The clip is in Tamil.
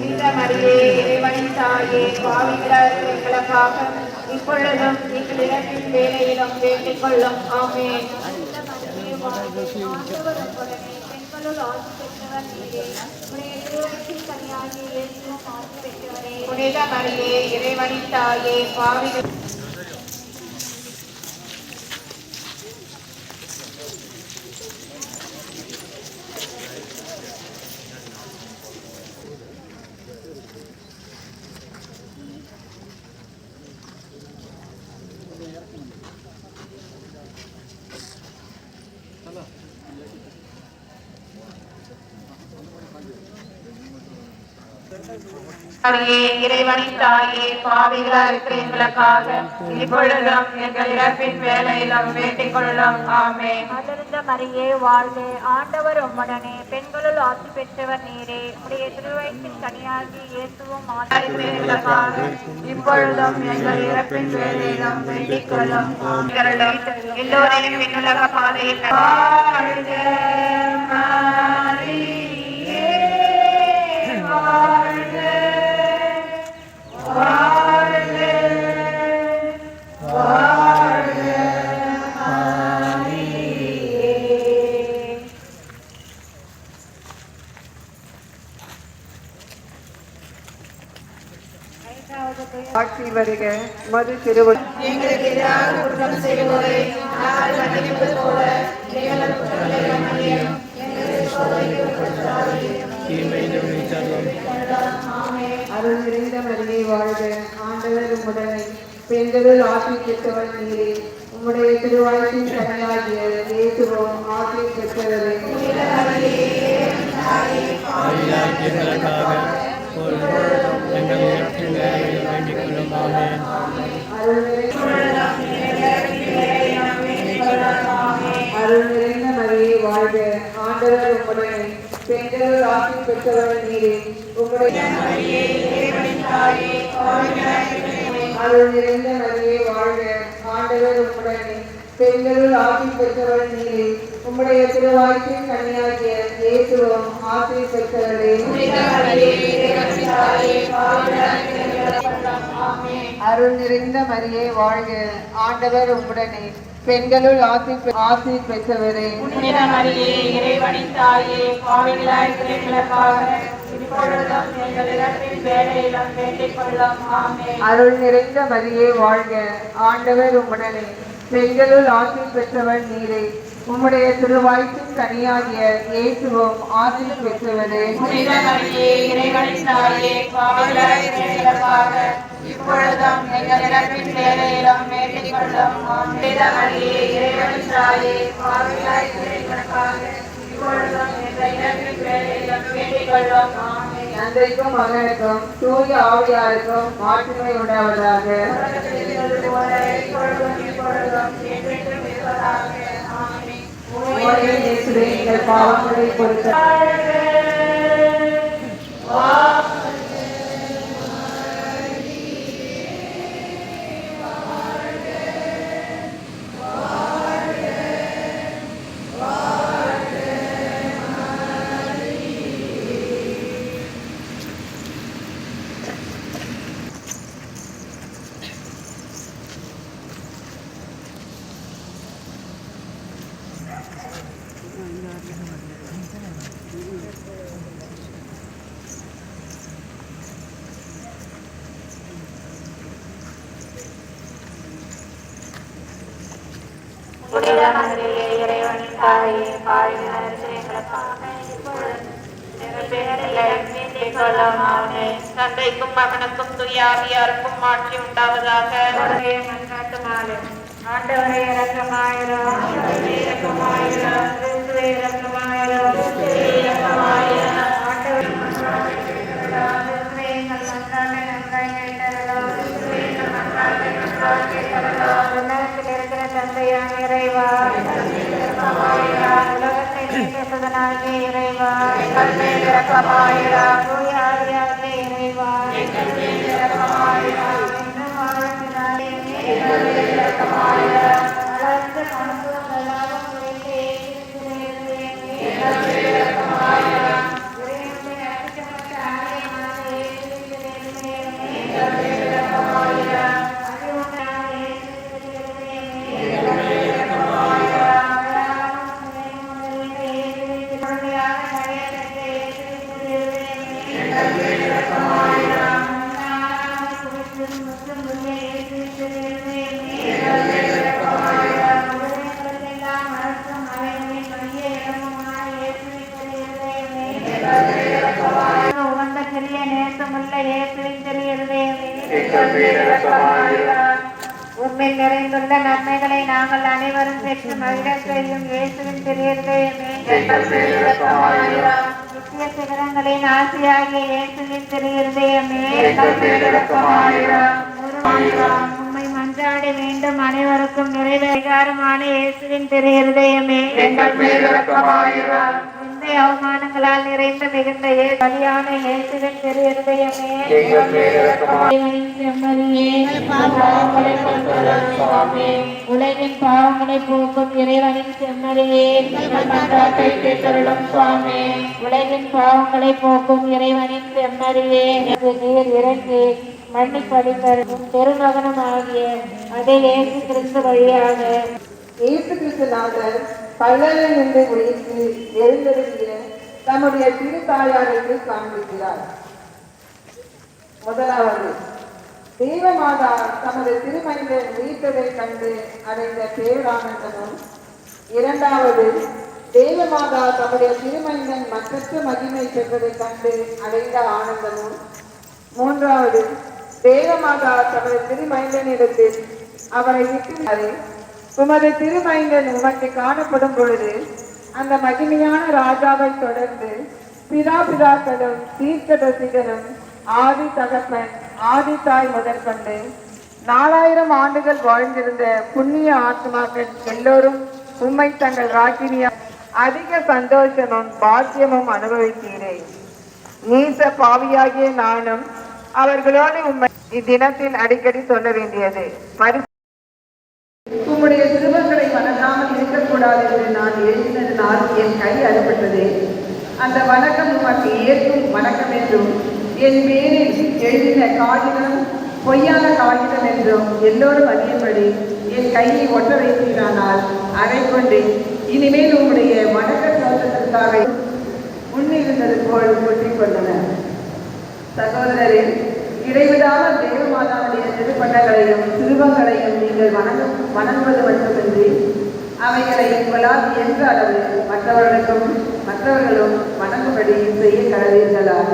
மரியே இறைவனின் தாயே பாவிகளார் எங்களுக்காக இப்பொழுதும் எங்கள் இறப்பின் வேலையிலும் வேண்டிக் கொள்ளும். ஆமென். புனித மரியே இறைவனின் தாயே பாவிகள் மரியே இறைவனின் தாயே பாவிகளா இருக்கிற எங்களுக்காக இப்பொழுதும் எங்கள் இறப்பின் வேலையிலும் வேண்டிக் கொள்ளும் ஆமென். மலர்ந்த மரியே வாழ்க ஆண்டவர் உம்முடனே. பெண்களுள் ஆசி பெற்றவர் நீரே. உடைய திருவயிற்றின் கனியாகி இயேசுவும் எங்களுக்காக இப்பொழுதும் எங்கள் இறப்பின் வேலையிலும் வேண்டிக் கொள்ளும் ஆமென். எல்லோரையும் விண்ணுலக பாதையில் வாழ்க ஆட்சி வருக மது திருவள் எங்களுக்கு எதிராக குற்றம் செய்வோரை நாங்கள் மன்னிப்பது போல எங்கள் குற்றங்களை மன்னியும் அருள் வாழ்க ஆண்டவர் உம்முடனே பெண்களுள் ஆசி பெற்றவர் நீரே. உம்முடைய திருவாய்ப்பின் கனியாகிய இயேசுவும் ஆசி பெற்றவரே. அருள் நிறைந்த மரியை வாழ்க. ஆண்டவர் உம்முடனே பெண்களுள் பெற்றவர் நீரே. அருள் நிறைந்த வாழ்க. ஆண்டவர் உம்முடனே. பெண்களுள் ஆசி பெற்றவர் நீரே உம்முடைய திருவாய்ப்பின் கனியாகிய ஆசி பெற்றவரே. அருள் நிறைந்த மரியே வாழ்க ஆண்டவர் உம்முடனே பெண்களுள் ஆசி ஆசி பெற்றவரே மரியே இறைவனின் தாயே பாவிகளாய் அருள் நிறைந்த மரியே வாழ்க. ஆண்டவர் உம்முடனே. பெண்களுள் ஆசி பெற்றவர் நீரே. உம்முடைய திருவாய்ப்பின் கனியாகிய இயேசுவும் ஆசி பெற்றவரே. இப்பொழுதும் எங்கள் இறப்பின் வேலையிலும் வேண்டிக் கொள்ளும் ஆமென். புனித மரியே இறைவனின் தாயே பாவிகளாய் எங்களுக்காக இப்பொழுதும் எங்கள் இறப்பின் வேலையிலும் வேண்டிக் கொள்ளும் ஆமென். தந்தைக்கும் மகனுக்கும் தூய ஆவியாருக்கும் மாற்றுமை உண்டாவதாக. பாவங்களை பொறுத்த புனித மரியே இறைவனின் தாயே பாவிகளாய் எங்களுக்காக இப்பொழுதும் எங்கள் பேரில் வேண்டிக் கொள்ளும் ஆமென். தந்தைக்கும் மகனுக்கும் துயாவியாருக்கும் மாற்றி உண்டாவதாக மன்றாட்டு மாலை ஆண்டவரே இரக்கமாயிரும் ஆண்டவரே இரக்கமாயிரும் கிறிஸ்துவே இரக்கமாயிரும் கிறிஸ்துவே இரக்கமாயிரும் ஆண்டவரே தந்தையா எங்கள் இறைவா. உலகத்தை இறைவா. உண்மை நிறைந்துள்ள நன்மைகளை நாங்கள் அனைவரும் பெற்று மகிழ செய்யும் இயேசுவின் திரு நித்திய சிகரங்களின் ஆசையாகிய இயேசுவின் திரு இருதயமே எங்கள் மேல் வேண்டும் அனைவருக்கும் நிறைவேகாரமான இயேசுவின் திரு இருதயமே எங்கள் இந்த அவமானங்களால் நிறைந்த மிகுந்த இயே- பலியான இயேசுவின் திரு இருதயமே. உலகின் பாவங்களை போக்கும் இறைவனின் செம்மறியே சுவாமி. உலகின் பாவங்களை போக்கும் இறைவனின் செம்மறியே. நீர் இறங்கி மன்னிப்பளித்தரும் திருமகனும் ஆகிய அதே இயேசு கிறிஸ்து வழியாக. இயேசு கிறிஸ்துநாதர் பல்லலில் நின்று உயிர்த்து எழுந்தருகிற தம்முடைய திரு தாயாருக்கு காண்பிக்கிறார். முதலாவது தேவமாதா தமது திருமனிதன் உயிர்த்ததைக் கண்டு அடைந்த பேரானந்தமும் இரண்டாவது தேவமாதா தம்முடைய திருமனிதன் மக்களுக்கு மகிமை பெற்றதைக் கண்டு அடைந்த ஆனந்தமும் மூன்றாவது தேவமாதா தமது திருமனிதனிடத்தில் அவரை விட்டு உமது திருமைந்தன் உமக்கு காணப்படும் பொழுது அந்த மகிமையான ராஜாவை தொடர்ந்து பிதா பிதாக்களும் தீர்க்கதரிசிகளும் ஆதி தகப்பன் ஆதி தாய் முதற்கொண்டு நாலாயிரம் ஆண்டுகள் வாழ்ந்திருந்த புண்ணிய ஆத்மாக்கள் எல்லோரும் உம்மை தங்கள் ராக்கினியா அதிக சந்தோஷமும் பாக்கியமும் அனுபவித்தீரேன் நீச பாவியாகிய நானும் அவர்களோடு உண்மை இத்தினத்தில் அடிக்கடி சொல்ல வேண்டியது. பரி உம்முடைய சிறுவங்களை வணங்காமல் இருக்கக்கூடாது என்று நான் எழுதினதினால் என் கை அறுபட்டது. அந்த வணக்கம் உமக்கு ஏற்கும் வணக்கம் என்றும் என் பேரில் எழுதின காகிதம் பொய்யான காகிதம் என்றும் எல்லோரும் அறியும்படி என் கையை ஒட்ட வைத்தீரானால் அதை கொண்டு இனிமேல் உங்களுடைய வணக்க தோற்றத்திற்காக முன்னிருந்தது போல் கொட்டிக் கொண்டனர் சகோதரரின் இடைவிடாமல் தேவமாதாவுடைய திருப்பண்டங்களையும் திருவங்களையும் நீங்கள் வணங்கும் வணங்குவது மட்டுமின்றி அவைகளை உங்களால் என்ற அளவு மற்றவர்களுக்கும் மற்றவர்களும் வணங்கும்படி செய்ய கடவீர்களாக.